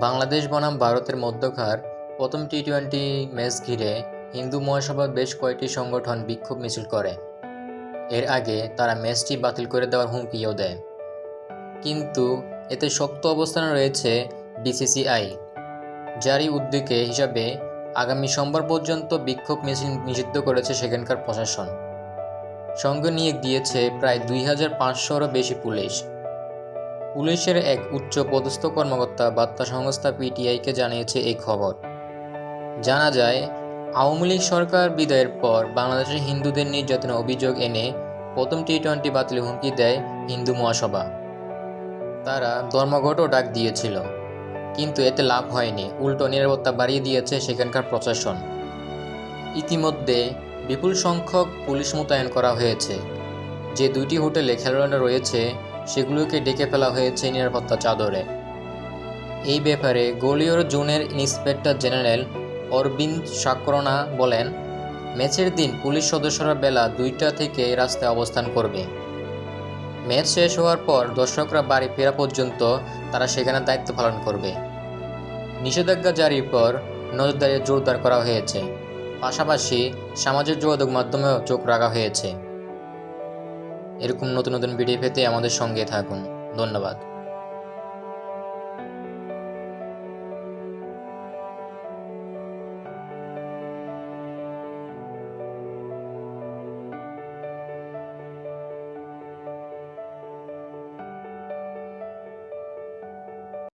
বাংলাদেশ বনাম ভারতের মধ্যকার প্রথম টি টোয়েন্টি ম্যাচ ঘিরে হিন্দু মহাসভার বেশ কয়েকটি সংগঠন বিক্ষোভ মিছিল করে। এর আগে তারা ম্যাচটি বাতিল করে দেওয়ার হুমকিও দেয়। কিন্তু এতে শক্ত অবস্থানে রয়েছে বিসিসিআই জারি উদ্যোগে হিসাবে আগামী সোমবার পর্যন্ত বিক্ষোভ মিছিল নিষিদ্ধ করেছে সেখানকার প্রশাসন। সঙ্গে নিয়ে গিয়েছে প্রায় দুই হাজার পাঁচশোরও বেশি পুলিশ। পুলিশের এক উচ্চ পদস্থ কর্মকর্তা বার্তা সংস্থা পিটিআইকে জানিয়েছে এই খবর। জানা যায়, আওয়ামী লীগ সরকার বিদায়ের পর বাংলাদেশের হিন্দুদের নির্যাতনের অভিযোগ এনে প্রথম টি টোয়েন্টি বাতিল হুমকি দেয় হিন্দু মহাসভা। তারা ধর্মঘটও ডাক দিয়েছিল, কিন্তু এতে লাভ হয়নি। উল্টো নিরাপত্তা বাড়িয়ে দিয়েছে সেখানকার প্রশাসন। ইতিমধ্যে বিপুল সংখ্যক পুলিশ মোতায়েন করা হয়েছে। যে দুইটি হোটেলে খেলোয়াড়রা রয়েছে সেগুলোকে ডেকে ফেলা হয়েছে নিরাপত্তা চাদরে। এই ব্যাপারে গোলিয়র জোনের ইন্সপেক্টর জেনারেল অরবিন্দ সাকরনা বলেন, ম্যাচের দিন পুলিশ সদস্যরা বেলা দুইটা থেকে রাস্তায় অবস্থান করবে। ম্যাচ শেষ হওয়ার পর দর্শকরা বাড়ি ফেরা পর্যন্ত তারা সেখানে দায়িত্ব পালন করবে। নিষেধাজ্ঞা জারির পর নজরদারি জোরদার করা হয়েছে। পাশাপাশি সামাজিক যোগাযোগ মাধ্যমেও চোখ রাখা হয়েছে। এরকম নতুন নতুন ভিডিও পেতে আমাদের সঙ্গে থাকুন। ধন্যবাদ।